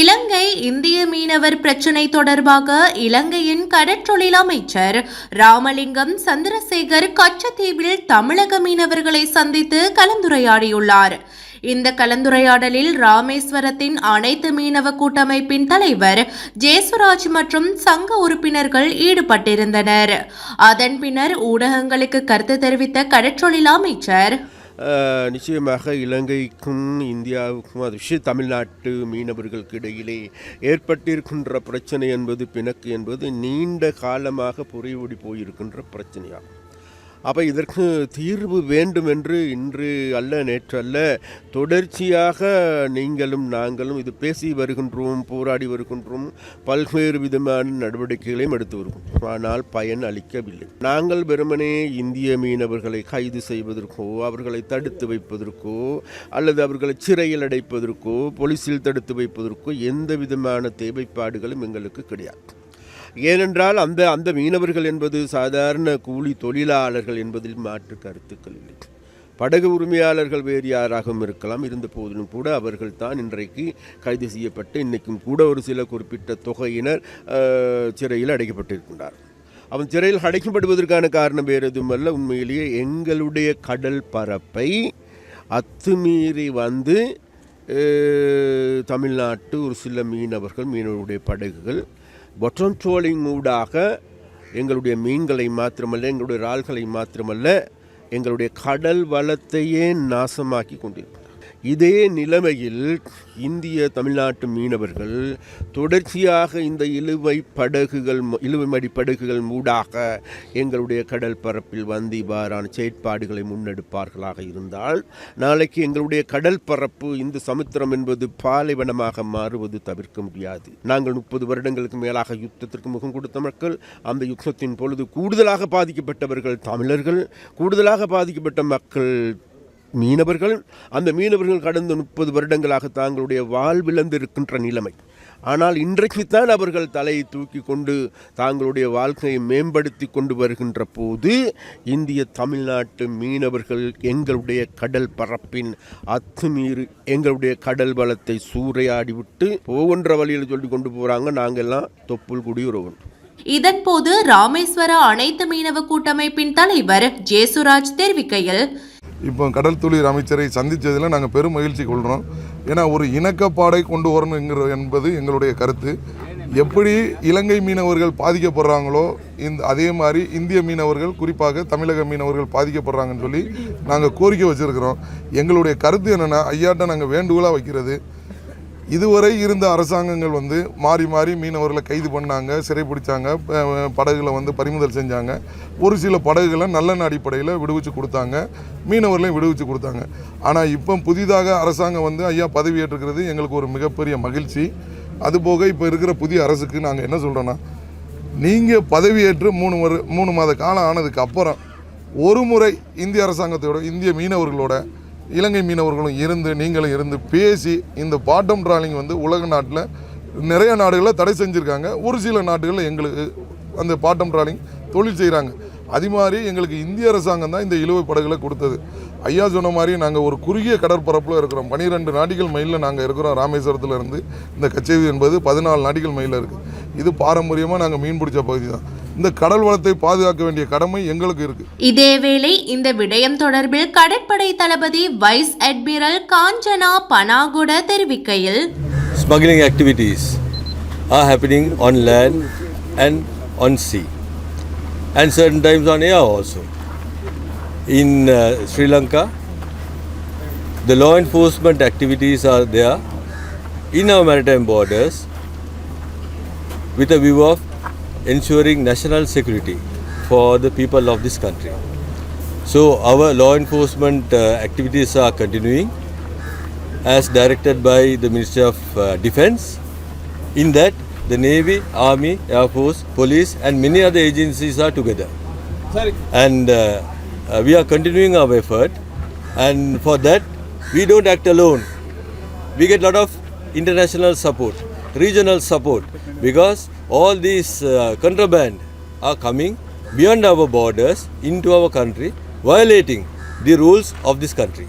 இலங்கை இந்திய மீனவர் பிரச்சினை தொடர்பாக இலங்கையின் கடற்றொழில் அமைச்சர் ராமலிங்கம் சந்திரசேகர் கச்சத்தீவில் தமிழக மீனவர்களை சந்தித்து கலந்துரையாடியுள்ளார். இந்த கலந்துரையாடலில் ராமேஸ்வரத்தின் அனைத்து மீனவ கூட்டமைப்பின் தலைவர் ஜேசுராஜ் மற்றும் சங்க உறுப்பினர்கள் ஈடுபட்டிருந்தனர். அதன் பின்னர் ஊடகங்களுக்கு கருத்து தெரிவித்த கடற்றொழில் அமைச்சர் நிச்சயமாக இலங்கைக்கும் இந்தியாவுக்கும் அது விஷய தமிழ்நாட்டு மீனவர்களுக்கு இடையிலே ஏற்பட்டிருக்கின்ற பிரச்சனை என்பது பிணக்கு என்பது நீண்ட காலமாக புரியோடி போயிருக்கின்ற பிரச்சனையாகும். அப்போ இதற்கு தீர்வு வேண்டும் என்று இன்று அல்ல நேற்று அல்ல. தொடர்ச்சியாக நீங்களும் நாங்களும் இது பேசி வருகின்றோம் போராடி வருகின்றோம். பல்வேறு விதமான நடவடிக்கைகளையும் எடுத்து வருகின்றோம். ஆனால் பயன் அளிக்கவில்லை. நாங்கள் வெறுமனே இந்திய மீனவர்களை கைது செய்வதற்கோ அவர்களை தடுத்து வைப்பதற்கோ அல்லது அவர்களை சிறையில் அடைப்பதற்கோ போலீஸில் தடுத்து வைப்பதற்கோ எந்த விதமான தேவைப்பாடுகளும் எங்களுக்கு கிடையாது. ஏனென்றால் அந்த அந்த மீனவர்கள் என்பது சாதாரண கூலி தொழிலாளர்கள் என்பதில் மாற்று கருத்துக்கள் இல்லை. படகு உரிமையாளர்கள் வேறு யாராகவும் இருக்கலாம். இருந்த போதிலும் கூட அவர்கள் தான் இன்றைக்கு கைது செய்யப்பட்டு இன்றைக்கும் கூட ஒரு சில குறிப்பிட்ட தொகையினர் சிறையில் அடைக்கப்பட்டிருக்கின்றார். அவன் சிறையில் அடைக்கப்படுவதற்கான காரணம் வேறு எதுவுமல்ல உண்மையிலேயே எங்களுடைய கடல் பரப்பை அத்துமீறி வந்து தமிழ்நாட்டு ஒரு சில மீனவர்கள் மீனவருடைய படகுகள் பொட்டம் ட்ரோலிங் ஊடாக எங்களுடைய மீன்களை மாத்திரமல்ல எங்களுடைய இறால்களை மாத்திரமல்ல எங்களுடைய கடல் வளத்தையே நாசமாக்கி கொண்டிருக்கும் இதே நிலைமையில் இந்திய தமிழ்நாட்டு மீனவர்கள் தொடர்ச்சியாக இந்த இழுவை படகுகள் இழுவை இழுவைமடி படகுகள் மூடாக எங்களுடைய கடல் பரப்பில் வந்து இவ்வாறான செயற்பாடுகளை முன்னெடுப்பார்களாக இருந்தால் நாளைக்கு எங்களுடைய கடல் பரப்பு இந்த சமுத்திரம் என்பது பாலைவனமாக மாறுவது தவிர்க்க முடியாது. நாங்கள் முப்பது வருடங்களுக்கு மேலாக யுத்தத்திற்கு முகம் கொடுத்த மக்கள் அந்த யுத்தத்தின் பொழுது கூடுதலாக பாதிக்கப்பட்டவர்கள் தமிழர்கள் கூடுதலாக பாதிக்கப்பட்ட மக்கள் மீனவர்கள் அந்த மீனவர்கள் கடந்த முப்பது வருடங்களாக தாங்களுடைய வாழ்விழந்திருக்கின்ற நிலைமை. ஆனால் இன்றைக்குத்தான் அவர்கள் தலையை தூக்கி கொண்டு தாங்களுடைய வாழ்க்கையை மேம்படுத்தி கொண்டு வருகின்ற போது இந்திய தமிழ்நாட்டு மீனவர்கள் எங்களுடைய கடல் பரப்பின் அத்துமீறி எங்களுடைய கடல் வளத்தை சூறையாடி விட்டு போகின்ற வழியில் சொல்லி கொண்டு போகிறாங்க நாங்கள்லாம் தொப்புள் குடியுறவன் இதன்போது ராமேஸ்வர அனைத்து மீனவ கூட்டமைப்பின் தலைவர் ஜேசுராஜ் தெரிவிக்கையில் இப்போ கடல் தொழில் அமைச்சரை சந்தித்ததில் நாங்கள் பெரும் மகிழ்ச்சி கொள்கிறோம் ஏன்னா ஒரு இணக்கப்பாடை கொண்டு வரணுங்கிற என்பது எங்களுடைய கருத்து. எப்படி இலங்கை மீனவர்கள் பாதிக்கப்படுறாங்களோ இந்த அதே மாதிரி இந்திய மீனவர்கள் குறிப்பாக தமிழக மீனவர்கள் பாதிக்கப்படுறாங்கன்னு சொல்லி நாங்கள் கோரிக்கை வச்சுருக்கிறோம். எங்களுடைய கருத்து என்னென்னா ஐயாட்ட நாங்கள் வேண்டுகோளாக வைக்கிறது. இதுவரை இருந்த அரசாங்கங்கள் வந்து மாறி மாறி மீனவர்களை கைது பண்ணாங்க சிறைப்பிடிச்சாங்க படகுகளை வந்து பறிமுதல் செஞ்சாங்க. ஒரு சில படகுகளை நல்லெண்ண அடிப்படையில் விடுவிச்சு கொடுத்தாங்க மீனவர்களையும் விடுவிச்சு கொடுத்தாங்க. ஆனால் இப்போ புதிதாக அரசாங்கம் வந்து ஐயா பதவியேற்றுக்கிறது எங்களுக்கு ஒரு மிகப்பெரிய மகிழ்ச்சி. அதுபோக இப்போ இருக்கிற புதிய அரசுக்கு நாங்கள் என்ன சொல்கிறோன்னா நீங்கள் பதவியேற்று மூணு வரு மூணு மாத காலம் ஆனதுக்கு அப்புறம் ஒரு முறை இந்திய அரசாங்கத்தோட இந்திய மீனவர்களோட இலங்கை மீனவர்களும் இருந்து நீங்களும் இருந்து பேசி இந்த பாட்டம் ட்ராலிங் வந்து உலக நாட்டில் நிறைய நாடுகளில் தடை செஞ்சுருக்காங்க. ஒரு சில நாடுகளில் எங்களுக்கு அந்த பாட்டம் ட்ராலிங் தொழில் செய்கிறாங்க அது மாதிரி எங்களுக்கு இந்திய அரசாங்கம் தான் இந்த இழுவை படகுகளை கொடுத்தது. ஐயா சொன்ன மாதிரி நாங்கள் ஒரு குறுகிய கடற்பரப்பில் இருக்கிறோம். பனிரெண்டு நாட்டிகள் மைலில் நாங்கள் இருக்கிறோம் ராமேஸ்வரத்தில் இருந்து இந்த கச்சேரி என்பது பதினாலு நாட்டிகள் மைலில் இருக்குது இது பாரம்பரியமாக நாங்கள் மீன் பிடிச்ச பகுதி தான். இந்த கடல் வளத்தை பாதுகாக்க வேண்டிய கடமை எங்களுக்கு இருக்குது இதேவேளை இந்த விடயம் தொடர்பில் கடற்படை தளபதி வைஸ் அட்மிரல் காஞ்சனா பனாகுட தெரிவிக்கையில். Smuggling activities are happening on land and on sea. And certain times on air also. In uh, sri lanka the law enforcement activities are there in our maritime borders with a view of ensuring national security for the people of this country so our law enforcement uh, activities are continuing as directed by the Ministry of uh, Defense. In that, the Navy, Army, Air Force, Police, and many other agencies are together. And uh, uh, we are continuing our effort. And for that, we don't act alone. We get a lot of international support, regional support, because all these uh, contraband are coming beyond our borders into our country, violating the rules of this country.